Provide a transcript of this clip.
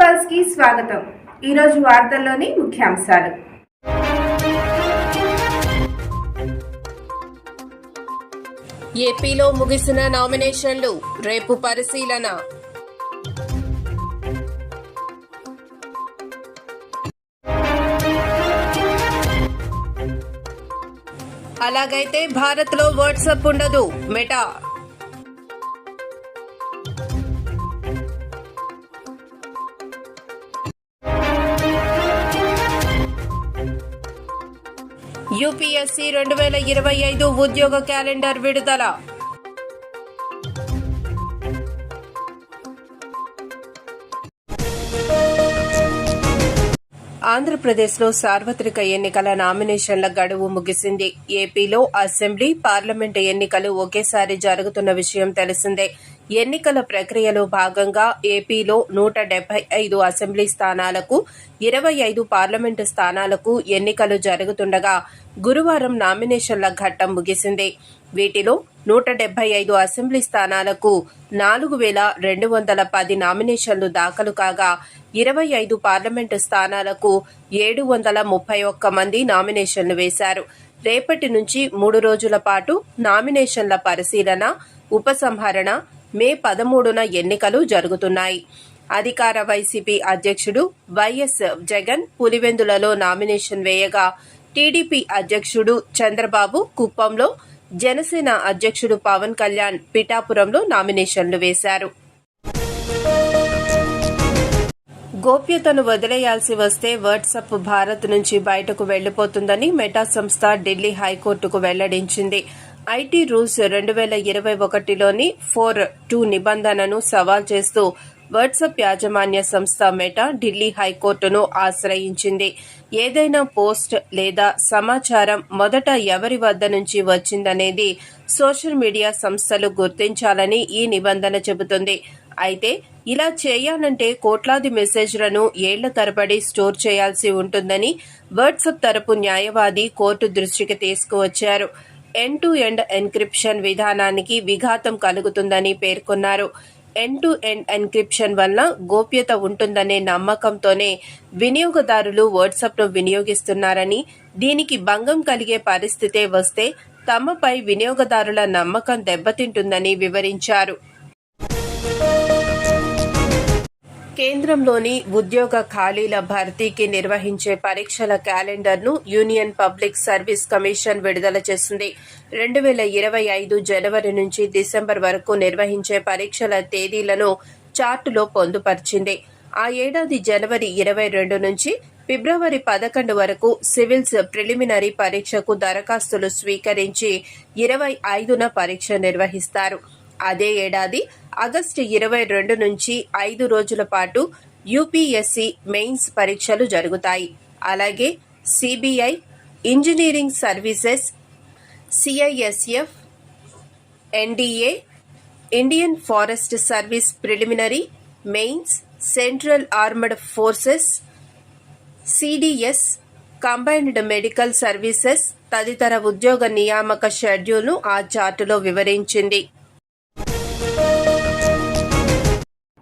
పల్స్కి స్వాగతం. ఈరోజు వార్తల్లోని ముఖ్యాంశాలు. ఏపీలో ముగిసిన నామినేషన్లు రేపు పరిశీలన. అలాగైతే భారత్లో వాట్సాప్ ఉండదు మెటా. యూపీఎస్సీ రెండు వేల ఇరవై ఐదు ఉద్యోగ క్యాలెండర్ విడుదల. ఆంధ్రప్రదేశ్లో సార్వత్రిక ఎన్నికల నామినేషన్ల గడువు ముగిసింది. ఏపీలో అసెంబ్లీ పార్లమెంటు ఎన్నికలు ఒకేసారి జరుగుతున్న విషయం తెలిసిందే. ఎన్నికల ప్రక్రియలో భాగంగా ఏపీలో నూట డెబ్బై ఐదు అసెంబ్లీ స్థానాలకు ఇరవై ఐదు పార్లమెంటు స్థానాలకు ఎన్నికలు జరుగుతుండగా గురువారం నామినేషన్ల ఘట్టం ముగిసింది. వీటిలో నూట డెబ్బై ఐదు అసెంబ్లీ స్థానాలకు నాలుగు వేల రెండు వందల పది నామినేషన్లు దాఖలు కాగా ఇరవై ఐదు పార్లమెంటు స్థానాలకు ఏడు వందల ముప్పై ఒక్క మంది నామినేషన్లు వేశారు. రేపటి నుంచి మూడు రోజుల పాటు నామినేషన్ల పరిశీలన ఉపసంహరణ మే పదమూడున ఎన్నికలు జరుగుతున్నాయి. అధికార వైసీపీ అధ్యక్షుడు వైఎస్ జగన్ పులివెందులలో నామినేషన్ వేయగా టీడీపీ అధ్యక్షుడు చంద్రబాబు కుప్పంలో జనసేన అధ్యక్షుడు పవన్ కళ్యాణ్ పిఠాపురంలో నామినేషన్లు వేశారు. గోప్యతను వదిలేయాల్సి వస్తే వాట్సప్ భారత్ నుంచి బయటకు వెళ్ళిపోతుందని మెటా సంస్థ ఢిల్లీ హైకోర్టుకు వెల్లడించింది. ఐటీ రూల్స్ రెండు వేల ఇరవై ఒకటిలోని ఫోర్ టూ నిబంధనను సవాల్ చేస్తూ వాట్సాప్ యాజమాన్య సంస్థ మెటా ఢిల్లీ హైకోర్టును ఆశ్రయించింది. ఏదైనా పోస్ట్ లేదా సమాచారం మొదట ఎవరి వద్ద నుంచి వచ్చిందనేది సోషల్ మీడియా సంస్థలు గుర్తించాలని ఈ నిబంధన చెబుతుంది. అయితే ఇలా చేయాలంటే కోట్లాది మెసేజ్లను ఏళ్ళ తరబడి స్టోర్ చేయాల్సి ఉంటుందని వాట్సాప్ తరపు న్యాయవాది కోర్టు దృష్టికి తీసుకువచ్చారు. ఎండ్ టు ఎండ్ ఎన్క్రిప్షన్ విధానానికి విఘాతం కలుగుతుందని పేర్కొన్నారు. ఎండ్ టు ఎండ్ ఎన్క్రిప్షన్ వల్ల గోప్యత ఉంటుందనే నమ్మకంతోనే వినియోగదారులు వాట్సాప్ను వినియోగిస్తున్నారని దీనికి భంగం కలిగే పరిస్థితే వస్తే తమపై వినియోగదారుల నమ్మకం దెబ్బతింటుందని వివరించారు. కేంద్రంలోని ఉద్యోగ ఖాళీల భర్తీకి నిర్వహించే పరీక్షల క్యాలెండర్ను యూనియన్ పబ్లిక్ సర్వీస్ కమిషన్ విడుదల చేసింది. రెండు వేల ఇరవై ఐదు జనవరి నుంచి డిసెంబర్ వరకు నిర్వహించే పరీక్షల తేదీలను చార్టులో పొందుపరిచింది. ఆ ఏడాది జనవరి ఇరవై రెండు నుంచి ఫిబ్రవరి పదకొండు వరకు సివిల్స్ ప్రిలిమినరీ పరీక్షకు దరఖాస్తులు స్వీకరించి ఇరవై ఐదున పరీక్ష నిర్వహిస్తారు. అదే ఏడాది ఆగస్టు ఇరవై రెండు నుంచి ఐదు రోజుల పాటు యూపీఎస్సీ మెయిన్స్ పరీక్షలు జరుగుతాయి. అలాగే CBI engineering services CISF NDA Indian forest service preliminary mains central armed forces CDS combined medical services తదితర ఉద్యోగ నియామక షెడ్యూల్ను ఆ చార్టులో వివరించింది.